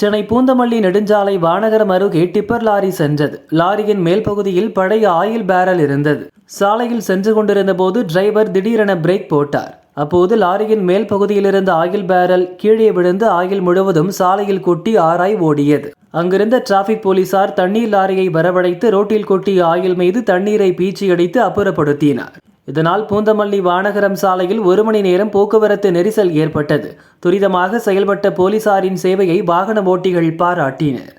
சென்னை பூந்தமல்லி நெடுஞ்சாலை வானகரம் அருகே tipper lorry சென்றது. லாரியின் மேல் பகுதியில் பழைய ஆயில் பேரல் இருந்தது. சாலையில் சென்று கொண்டிருந்த போது டிரைவர் திடீரென பிரேக் போட்டார். அப்போது லாரியின் மேல் பகுதியில் இருந்த ஆயில் பேரல் கீழே விழுந்து ஆயில் முழுவதும் சாலையில் கொட்டி ஆராய் ஓடியது. அங்கிருந்த டிராபிக் போலீசார் தண்ணீர் லாரியை வரவழைத்து ரோட்டில் கொட்டிய ஆயில் மீது தண்ணீரை பீச்சி அடித்து அப்புறப்படுத்தினார். இதனால் பூந்தமல்லி வானகரம் சாலையில் ஒரு மணி நேரம் போக்குவரத்து நெரிசல் ஏற்பட்டது. துரிதமாக செயல்பட்ட போலீசாரின் சேவையை வாகன ஓட்டிகள் பாராட்டினர்.